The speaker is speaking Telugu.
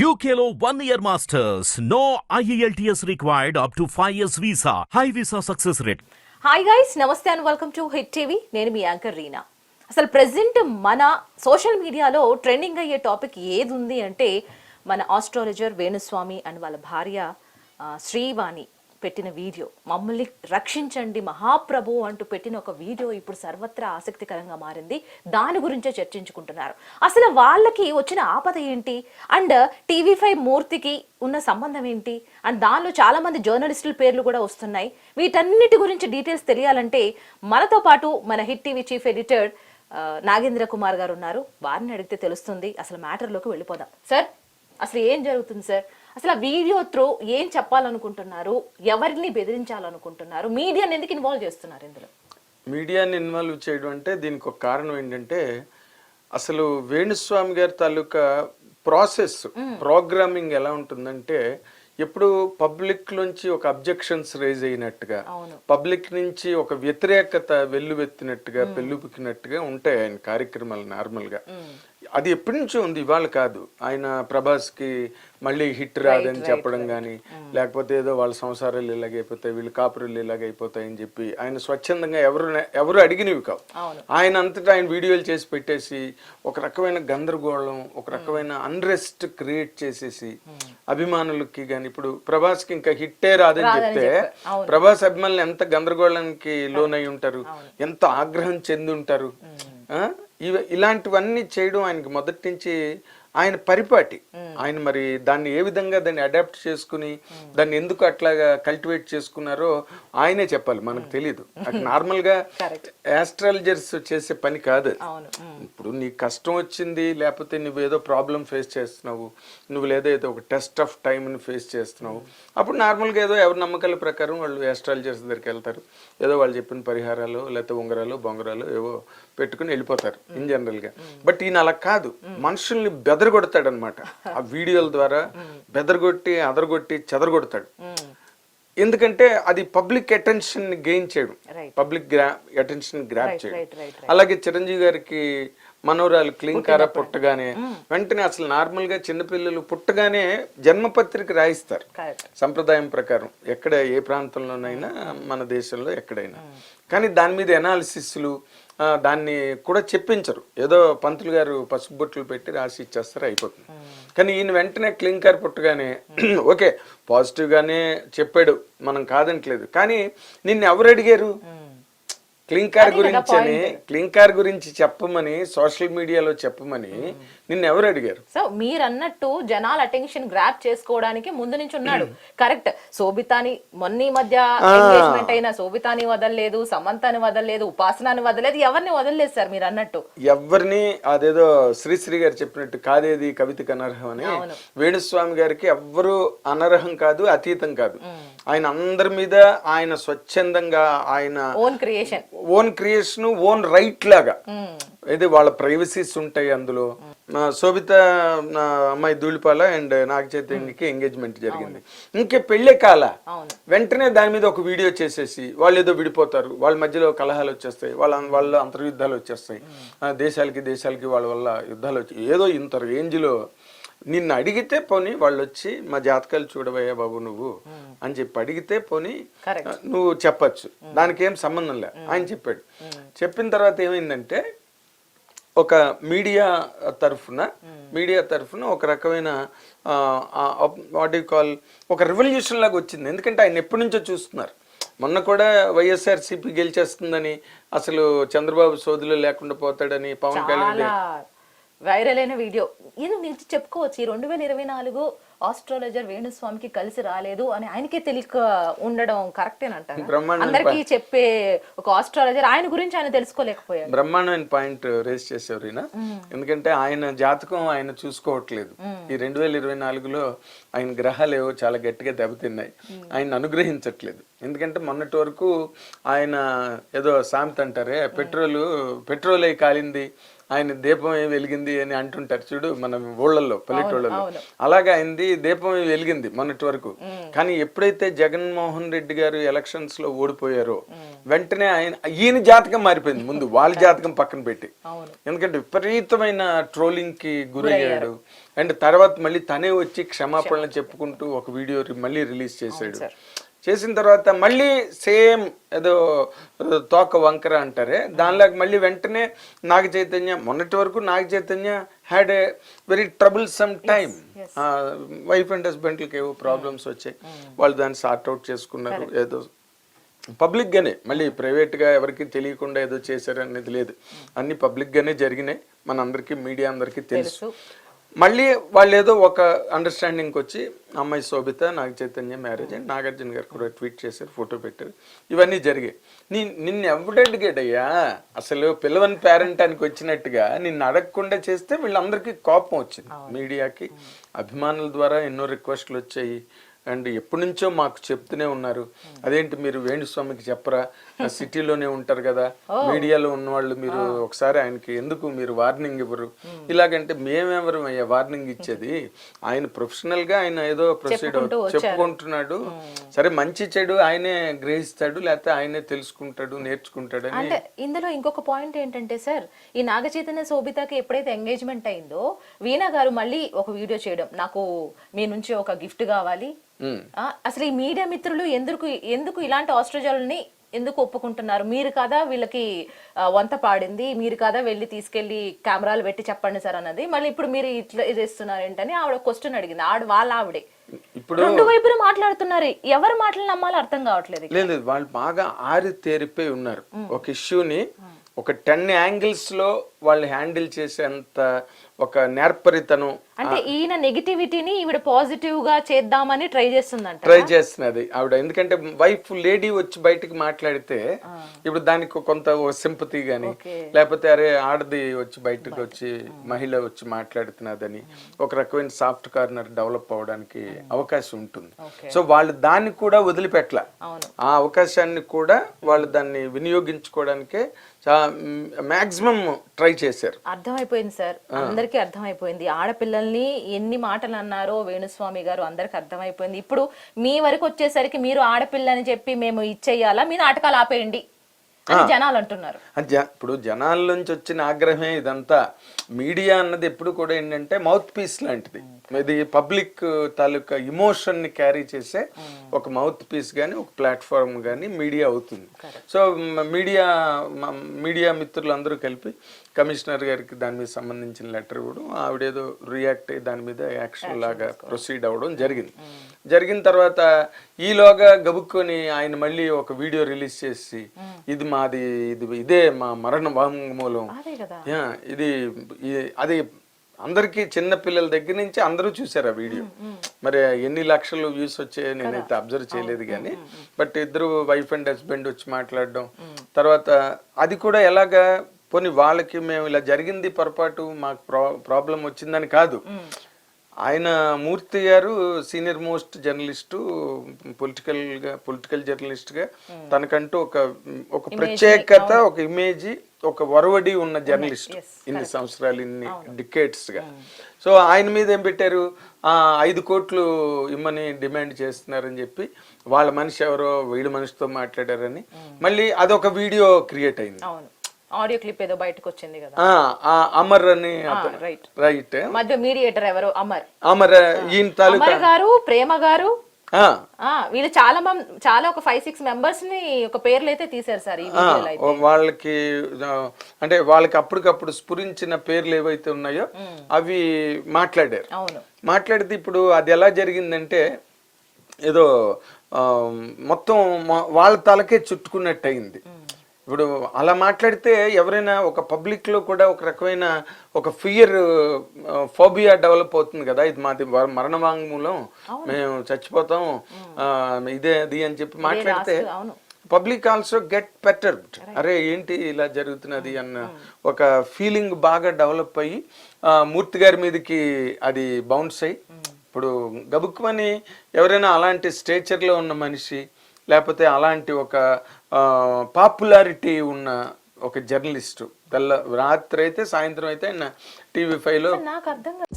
యూకేలో one year masters no IELTS required up to five years visa high visa success rate hi guys నమస్తే and welcome to Hit TV నేను మీ యాంకర్ రీనా. అసలు ప్రెసెంట్ మన సోషల్ మీడియాలో ట్రెండింగ్ అయ్యే టాపిక్ ఏది ఉంది అంటే మన ఆస్ట్రాలజర్ వేణుస్వామి అండ్ వాళ్ళ భార్య శ్రీవాణి. పెట్టిన వీడియో. మమ్మల్ని రక్షించండి మహాప్రభు అంటూ పెట్టిన ఒక వీడియో ఇప్పుడు సర్వత్రా ఆసక్తికరంగా మారింది. దాని గురించే చర్చించుకుంటున్నారు. అసలు వాళ్ళకి వచ్చిన ఆపద ఏంటి? అండ్ టీవీ ఫైవ్ మూర్తికి ఉన్న సంబంధం ఏంటి? అండ్ దానిలో చాలా మంది జర్నలిస్టుల పేర్లు కూడా వస్తున్నాయి. వీటన్నిటి గురించి డీటెయిల్స్ తెలియాలంటే మనతో పాటు మన Hit TV chief editor Nagendra Kumar గారు ఉన్నారు. వారిని అడిగితే తెలుస్తుంది. అసలు మ్యాటర్లోకి వెళ్ళిపోదాం. సార్ అసలు ఏం జరుగుతుంది సార్? అసలు ఆ వీడియో త్రూ ఏం చెప్పాలనుకుంటున్నారు? ఎవరిని బెదిరించాలనుకుంటున్నారు? మీడియాని ఎందుకు ఇన్వాల్వ్ చేస్తున్నారు ఇందులో? మీడియాని ఇన్వాల్వ్ చేయడం అంటే దీనికి ఒక కారణం ఏంటంటే అసలు వేణుస్వామి గారి తాలూకా ప్రాసెస్ ప్రోగ్రామింగ్ ఎలా ఉంటుందంటే ఎప్పుడు పబ్లిక్ నుంచి ఒక అబ్జెక్షన్స్ రేజ్ అయినట్టుగా. పబ్లిక్ నుంచి ఒక వ్యతిరేకత వెల్లువెత్తినట్టుగా పెళ్ళుపుకినట్టుగా ఉంటాయి ఆయన కార్యక్రమాలు నార్మల్గా. అది ఎప్పటి నుంచో ఉంది ఇవాళ కాదు. ఆయన ప్రభాస్కి మళ్ళీ హిట్ రాదని చెప్పడం కానీ లేకపోతే ఏదో వాళ్ళ సంసారాలు ఇలాగైపోతాయి వీళ్ళు కాపురాలు ఇలాగైపోతాయి అని చెప్పి ఆయన స్వచ్ఛందంగా ఎవరు ఎవరు అడిగినవి కావు. ఆయన అంతటా ఆయన వీడియోలు చేసి పెట్టేసి ఒక రకమైన గందరగోళం ఒక రకమైన అన్రెస్ట్ క్రియేట్ చేసేసి అభిమానులకి కానీ ఇప్పుడు ప్రభాస్కి ఇంకా హిట్టే రాదని చెప్తే ప్రభాస్ అభిమానులు ఎంత గందరగోళానికి లోనై ఉంటారు ఎంత ఆగ్రహం చెంది ఉంటారు? ఇవ- ఇలాంటివన్నీ చేయడం ఆయనకి మొదటి నుంచి ఆయన పరిపాటి. ఆయన మరి దాన్ని ఏ విధంగా దాన్ని అడాప్ట్ చేసుకుని దాన్ని ఎందుకు అట్లాగా కల్టివేట్ చేసుకున్నారో ఆయనే చెప్పాలి మనకు తెలియదు అది నార్మల్గా ఆస్ట్రాలజర్స్ చేసే పని కాదు ఇప్పుడు నీ కష్టం వచ్చింది లేకపోతే నువ్వు ఏదో ప్రాబ్లం ఫేస్ చేస్తున్నావు నువ్వు లేదో ఏదో ఒక టెస్ట్ ఆఫ్ టైంని ఫేస్ చేస్తున్నావు. అప్పుడు నార్మల్గా ఏదో ఎవరి నమ్మకాల ప్రకారం వాళ్ళు ఆస్ట్రాలజర్స్ దగ్గరికి వెళ్తారు. ఏదో వాళ్ళు చెప్పిన పరిహారాలు లేకపోతే ఉంగరాలు బొంగరాలు ఏవో పెట్టుకుని వెళ్ళిపోతారు ఇన్ జనరల్గా బట్ ఈయన అలా కాదు. మనుషుల్ని బెదరగొడతాడు అనమాట ఆ వీడియోల ద్వారా బెదరగొట్టి అదరగొట్టి చెదరగొడతాడు. ఎందుకంటే అది పబ్లిక్ అటెన్షన్ గెయిన్ చేయడం. పబ్లిక్ గ్రా అటెన్షన్ గ్రాప్ చేయడం. అలాగే చిరంజీవి గారికి మనోరాలు క్లింకార పుట్టగానే వెంటనే అసలు నార్మల్గా చిన్నపిల్లలు పుట్టగానే జన్మపత్రిక రాయిస్తారు. సంప్రదాయం ప్రకారం ఎక్కడ ఏ ప్రాంతంలోనైనా మన దేశంలో ఎక్కడైనా. కానీ దాని మీద ఎనాలిసిస్లు దాన్ని కూడా చెప్పించరు. ఏదో పంతులు గారు పసుపు బొట్లు పెట్టి రాసి ఇచ్చేస్తారు అయిపోతుంది. కానీ ఈయన వెంటనే క్లింకర్ పుట్టగానే ఓకే పాజిటివ్ గానే చెప్పాడు. మనం కాదనట్లేదు కానీ నిన్ను ఎవరు అడిగారు క్లింకార్ గురించి అని క్లింకార్ గురించి చెప్పమని సోషల్ మీడియాలో చెప్పమని నిన్ను ఎవరు అడిగారు? సో మీరు అన్నట్టు జనాల అటెన్షన్ గ్రాప్ చేసుకోవడానికి ముందు నుంచి ఉన్నాడు. కరెక్ట్ శోభితాని మొన్న మధ్య ఎంగేజ్మెంట్ అయిన శోభితాని వదలలేదు సమంతాని వదలలేదు ఉపాసనాని వదలలేదు ఎవరిని వదలలేదు సార్ మీరు అన్నట్టు ఎవరిని అదేదో శ్రీశ్రీ గారు చెప్పినట్టు కాదేది కవితకు అనర్హం అని వేణుస్వామి గారికి ఎవ్వరు అనర్హం కాదు అతీతం కాదు. ఆయన అందరి మీద ఆయన స్వచ్ఛందంగా ఆయన own creation own creation own right లాగా ఇది వాళ్ళ ప్రైవసీస్ ఉంటాయి అందులో. శోభిత నా అమ్మాయి ధూళిపాల అండ్ నాగ చైతన్యకి ఎంగేజ్మెంట్ జరిగింది. ఇంకే పెళ్ళే కాల. వెంటనే దాని మీద ఒక వీడియో చేసేసి వాళ్ళు ఏదో విడిపోతారు. వాళ్ళ మధ్యలో కలహాలు వచ్చేస్తాయి. వాళ్ళ వాళ్ళ అంతర్యుద్ధాలు వచ్చేస్తాయి. దేశాలకి దేశాలకి వాళ్ళ వల్ల యుద్ధాలు వచ్చి ఏదో ఇంత రేంజ్లో నిన్ను అడిగితే పోనీ వాళ్ళు వచ్చి మా జాతకాలు చూడవయ్యా బాబు నువ్వు అని చెప్పి అడిగితే పోనీ. నువ్వు చెప్పచ్చు. దానికి ఏం సంబంధం లే. ఆయన చెప్పాడు. చెప్పిన తర్వాత ఏమైందంటే ఒక మీడియా తరఫున మీడియా తరఫున ఒక రకమైన వాట్ యు కాల్ ఒక రెవల్యూషన్ లాగా వచ్చింది. ఎందుకంటే ఆయన ఎప్పటి నుంచో చూస్తున్నారు. మొన్న కూడా వైఎస్ఆర్సీపీ గెలిచేస్తుందని అసలు చంద్రబాబు సోదులు లేకుండా పోతాడని పవన్ కళ్యాణ్ వైరల్ అయిన వీడియో. ఇది నిలిచి చెప్పుకోవచ్చు ఈ రెండు వేల ఇరవై నాలుగు ఆస్ట్రాలజర్ వేణుస్వామికి కలిసి రాలేదు అని ఆయనకే తెలియక ఉండడం బ్రహ్మాండమైన అందరికీ చెప్పే ఒక ఆస్ట్రాలజర్ ఆయన గురించి ఆయన తెలుసుకోలేకపోయాడు. బ్రహ్మాండమైన పాయింట్ రేస్ చేసేవారు ఎందుకంటే ఆయన జాతకం ఆయన చూసుకోవట్లేదు. ఈ రెండు వేల ఇరవై నాలుగులో ఆయన గ్రహాలు ఏవో చాలా గట్టిగా దెబ్బతిన్నాయి. ఆయన అనుగ్రహించట్లేదు. ఎందుకంటే మొన్నటి వరకు ఆయన ఏదో సామెత అంటారే పెట్రోల్ పెట్రోల్ అయి కాలింది ఆయన దీపం ఏం వెలిగింది అని అంటుంటారు చూడు మన ఊళ్ళల్లో పల్లెటూళ్ళలో. అలాగే అయింది దీపం ఏం వెలిగింది మొన్నటి వరకు. కానీ ఎప్పుడైతే జగన్మోహన్ రెడ్డి గారు ఎలక్షన్స్లో ఓడిపోయారో వెంటనే ఆయన ఈయన జాతకం మారిపోయింది ముందు వాళ్ళ జాతకం పక్కన పెట్టి. ఎందుకంటే విపరీతమైన ట్రోలింగ్కి గురయ్యాడు. అండ్ తర్వాత మళ్ళీ తనే వచ్చి క్షమాపణలు చెప్పుకుంటూ ఒక వీడియో మళ్ళీ రిలీజ్ చేశాడు. చేసిన తర్వాత మళ్ళీ సేమ్ ఏదో తోక వంకర అంటారే. దానిలాగా మళ్ళీ వెంటనే నాగ చైతన్య మొన్నటి వరకు Naga Chaitanya had a very trouble some time wife and హస్బెండ్లకి ఏవో ప్రాబ్లమ్స్ వచ్చాయి. వాళ్ళు దాన్ని సార్ట్ అవుట్ చేసుకున్నారు. ఏదో పబ్లిక్ గానే. మళ్ళీ ప్రైవేట్గా ఎవరికి తెలియకుండా ఏదో చేశారు అనేది లేదు అన్ని పబ్లిక్ గానే జరిగినాయి. మన అందరికీ మీడియా అందరికీ తెలుసు. మళ్ళీ వాళ్ళు ఏదో ఒక అండర్స్టాండింగ్కి వచ్చి అమ్మాయి శోభిత నాగ చైతన్య మ్యారేజ్ అండ్ నాగార్జున గారు కూడా ట్వీట్ చేశారు ఫోటో పెట్టారు. ఇవన్నీ జరిగాయి. నీ నిన్ను ఎవడు అడిగాడయ్యా అసలు పిల్లవని పేరెంటానికి వచ్చినట్టుగా నిన్ను అడగకుండా చేస్తే వీళ్ళందరికీ కోపం వచ్చింది. మీడియాకి అభిమానుల ద్వారా ఎన్నో రిక్వెస్ట్లు వచ్చాయి. అండ్ ఎప్పటి నుంచో మాకు చెప్తూనే ఉన్నారు. అదేంటి మీరు వేణుస్వామికి చెప్పరా? సిటీలోనే ఉంటారు కదా. మీడియాలో ఉన్న వాళ్ళు మీరు ఒకసారి ఆయనకి ఎందుకు మీరు వార్నింగ్ ఇవ్వరు? ఇలాగంటే మేమెవరు అయ్యా వార్నింగ్ ఇచ్చేది? ఆయన ప్రొఫెషనల్గా ఆయన ఏదో ప్రొసీడ్. చెప్పుకుంటున్నాడు. సరే మంచి చెడు ఆయనే గ్రహిస్తాడు లేకపోతే ఆయనే తెలుసుకుంటాడు నేర్చుకుంటాడు అని అంటే ఇందులో ఇంకొక పాయింట్ ఏంటంటే సార్ ఈ నాగ చైతన్య శోభితకి ఎప్పుడైతే ఎంగేజ్మెంట్ అయిందో వీణా గారు మళ్ళీ ఒక వీడియో చేయడం. నాకు మీ నుంచి ఒక గిఫ్ట్ కావాలి. అసలు ఈ మీడియా మిత్రులు ఎందుకు ఎందుకు ఇలాంటి ఆస్ట్రోజాలని ఎందుకు ఒప్పుకుంటున్నారు? మీరు కదా వీళ్ళకి వంత పాడింది మీరు కదా వెళ్ళి తీసుకెళ్ళి కెమెరాలు పెట్టి చెప్పండి సార్ అన్నది. మళ్ళీ ఇప్పుడు మీరు ఇట్లా ఇది ఇస్తున్నారు ఏంటని ఆవిడ క్వశ్చన్ అడిగింది. ఆవిడ వాళ్ళ ఆవిడే. ఇప్పుడు రెండు వైపులు మాట్లాడుతున్నారు. ఎవరు మాటలు నమ్మాలో అర్థం కావట్లేదు లేదు లేదు, వాళ్ళు బాగా ఆరి తేరిపోయి ఉన్నారు ఒక ఇష్యూని ఒక టెన్ యాంగిల్స్లో వాళ్ళు హ్యాండిల్ చేసేంత ఒక నేర్పరితనం అంటే ఈయన నెగిటివిటీని ఈవిడ పాజిటివ్గా చేద్దామని ట్రై చేస్తుందంట. ట్రై చేస్తున్నది ఆవిడ. ఎందుకంటే వైఫ్ లేడీ వచ్చి బయటికి మాట్లాడితే ఇప్పుడు దానికి కొంత సింపతి గాని. లేకపోతే అరే ఆడది వచ్చి బయటకు వచ్చి మహిళ వచ్చి మాట్లాడుతున్నదని ఒక రకమైన సాఫ్ట్ కార్నర్ డెవలప్ అవడానికి అవకాశం ఉంటుంది. సో వాళ్ళు దాన్ని కూడా వదిలిపెట్టల. ఆ అవకాశాన్ని కూడా వాళ్ళు దాన్ని వినియోగించుకోవడానికే మాక్సిమం ట్రై చేశారు. అర్థమైపోయింది సార్. అందరికీ అర్థమైపోయింది. ఆడపిల్లల్ని ఎన్ని మాటలు అన్నారో వేణుస్వామి గారు అందరికి అర్థమైపోయింది. ఇప్పుడు మీ వరకు వచ్చేసరికి మీరు ఆడపిల్ల అని చెప్పి మేము ఇచ్చేయాలా? మీ నాటకాలు ఆపేయండి. జనాలు అంటున్నారు ఇప్పుడు జనాల నుంచి వచ్చిన ఆగ్రహమే ఇదంతా. మీడియా అన్నది ఎప్పుడు కూడా ఏంటంటే మౌత్ పీస్ లాంటిది. ఇది పబ్లిక్ తాలూకా ఇమోషన్ని క్యారీ చేసే ఒక మౌత్ పీస్ కానీ ఒక ప్లాట్ఫామ్ కానీ మీడియా అవుతుంది. సో మీడియా మీడియా మిత్రులందరూ కలిపి కమిషనర్ గారికి దాని మీద సంబంధించిన లెటర్ ఇవ్వడం ఆవిడేదో రియాక్ట్ అయ్యి దాని మీద యాక్షన్ లాగా ప్రొసీడ్ అవ్వడం జరిగింది. జరిగిన తర్వాత ఈలోగా గబుక్కొని ఆయన మళ్ళీ ఒక వీడియో రిలీజ్ చేసి ఇది మాది ఇది ఇదే మా మరణ వాంగ్మూలం. ఇది అది అందరికీ చిన్న పిల్లల దగ్గర నుంచి అందరూ చూసారు ఆ వీడియో. మరి ఎన్ని లక్షలు వ్యూస్ వచ్చాయో నేనైతే అబ్జర్వ్ చేయలేదు కానీ బట్ ఇద్దరు వైఫ్ అండ్ హస్బెండ్ వచ్చి మాట్లాడడం. తర్వాత అది కూడా ఎలాగా పోనీ వాళ్ళకి మేము ఇలా జరిగింది పొరపాటు మాకు ప్రా ప్రాబ్లం వచ్చిందని కాదు. ఆయన Murthy garu senior most journalist పొలిటికల్గా పొలిటికల్ జర్నలిస్ట్గా తనకంటూ ఒక ఒక ప్రత్యేకత ఒక ఇమేజ్ ఒక వరవడి ఉన్న జర్నలిస్ట్ ఇన్ని సంవత్సరాలు ఇన్ని డికేట్స్గా సో ఆయన మీద ఏం పెట్టారు? ఆ ఐదు కోట్లు ఇమ్మని డిమాండ్ చేస్తున్నారని చెప్పి వాళ్ళ మనిషి ఎవరో వీడి మనిషితో మాట్లాడారని. మళ్ళీ అదొక వీడియో క్రియేట్ అయింది. ఆడియో క్లిప్ ఏదో బయటకు వచ్చింది కదా అమర్ అని రైట్ రైట్ మధ్య మీడియేటర్ ఎవరు? అమర్. అమర్ ఈయన తాలూకా? అమర్ గారు ప్రేమ గారు. వీళ్ళు చాలా చాలా ఒక ఫైవ్ సిక్స్ మెంబర్స్ని ఒక పేర్లు అయితే తీశారు సార్ వాళ్ళకి అంటే వాళ్ళకి అప్పటికప్పుడు స్ఫురించిన పేర్లు ఏవైతే ఉన్నాయో అవి మాట్లాడారు. అవును. మాట్లాడితే ఇప్పుడు అది ఎలా జరిగిందంటే ఏదో మొత్తం వాళ్ళ తలకే చుట్టుకున్నట్టు అయింది ఇప్పుడు అలా మాట్లాడితే ఎవరైనా ఒక పబ్లిక్లో కూడా ఒక రకమైన ఒక ఫియర్ ఫోబియా డెవలప్ అవుతుంది కదా. ఇది మాది మరణ వాంగ్మూలం. మేము చచ్చిపోతాం. ఇదే అది అని చెప్పి మాట్లాడితే. పబ్లిక్ ఆల్సో గెట్ బెటర్ అరే ఏంటి ఇలా జరుగుతున్నది అన్న ఒక ఫీలింగ్ బాగా డెవలప్ అయ్యి ఆ, మూర్తి గారి మీదకి అది బౌన్స్ అయ్యి ఇప్పుడు గబుక్కుమని ఎవరైనా అలాంటి స్టేచర్లో ఉన్న మనిషి లేకపోతే అలాంటి ఒక పాపులారిటీ ఉన్న ఒక జర్నలిస్టు. తెల్ల రాత్రి అయితే సాయంత్రం అయితే ఆయన టీవీ ఫైవ్లో నాకు అర్థం కాదు.